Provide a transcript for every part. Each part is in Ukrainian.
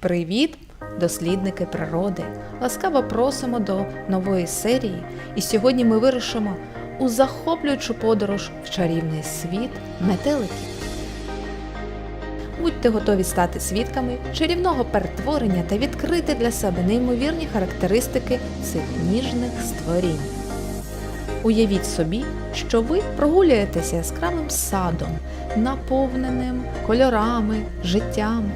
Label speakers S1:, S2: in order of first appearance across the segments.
S1: Привіт, дослідники природи! Ласкаво просимо до нової серії, і сьогодні ми вирушимо у захоплюючу подорож в чарівний світ метеликів. Будьте готові стати свідками чарівного перетворення та відкрити для себе неймовірні характеристики цих ніжних створінь. Уявіть собі, що ви прогулюєтеся яскравим садом, наповненим кольорами, життям.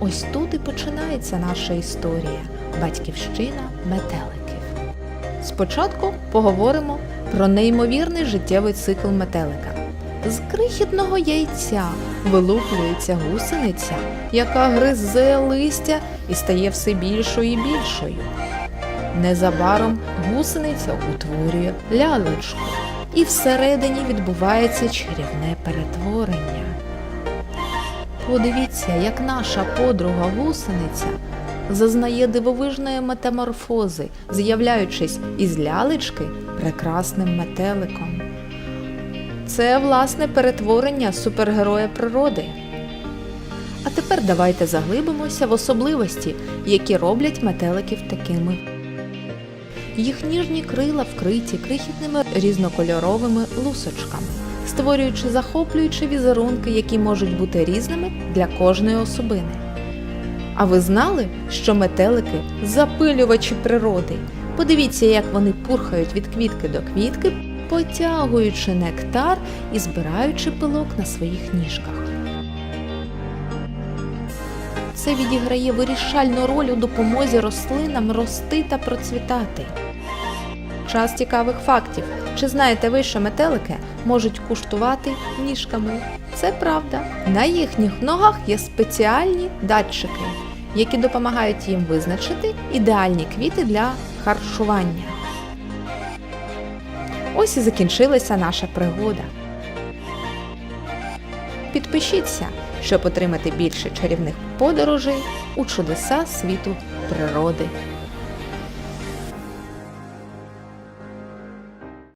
S1: Ось тут і починається наша історія батьківщина метеликів. Спочатку поговоримо про неймовірний життєвий цикл метелика. З крихітного яйця вилуплюється гусениця, яка гризе листя і стає все більшою і більшою. Незабаром гусениця утворює лялечку, і всередині відбувається чарівне перетворення. Подивіться, як наша подруга гусениця зазнає дивовижної метаморфози, з'являючись із лялечки прекрасним метеликом. Це власне перетворення супергероя природи. А тепер давайте заглибимося в особливості, які роблять метеликів такими. Їх ніжні крила вкриті крихітними різнокольоровими лусочками, створюючи захоплюючі візерунки, які можуть бути різними для кожної особини. А ви знали, що метелики запилювачі природи? Подивіться, як вони пурхають від квітки до квітки, потягуючи нектар і збираючи пилок на своїх ніжках. Це відіграє вирішальну роль у допомозі рослинам рости та процвітати. Час цікавих фактів. Чи знаєте ви, що метелики можуть куштувати ніжками? Це правда. На їхніх ногах є спеціальні датчики, які допомагають їм визначити ідеальні квіти для харчування. Ось і закінчилася наша пригода. Підпишіться, щоб отримати більше чарівних подорожей у чудеса світу природи.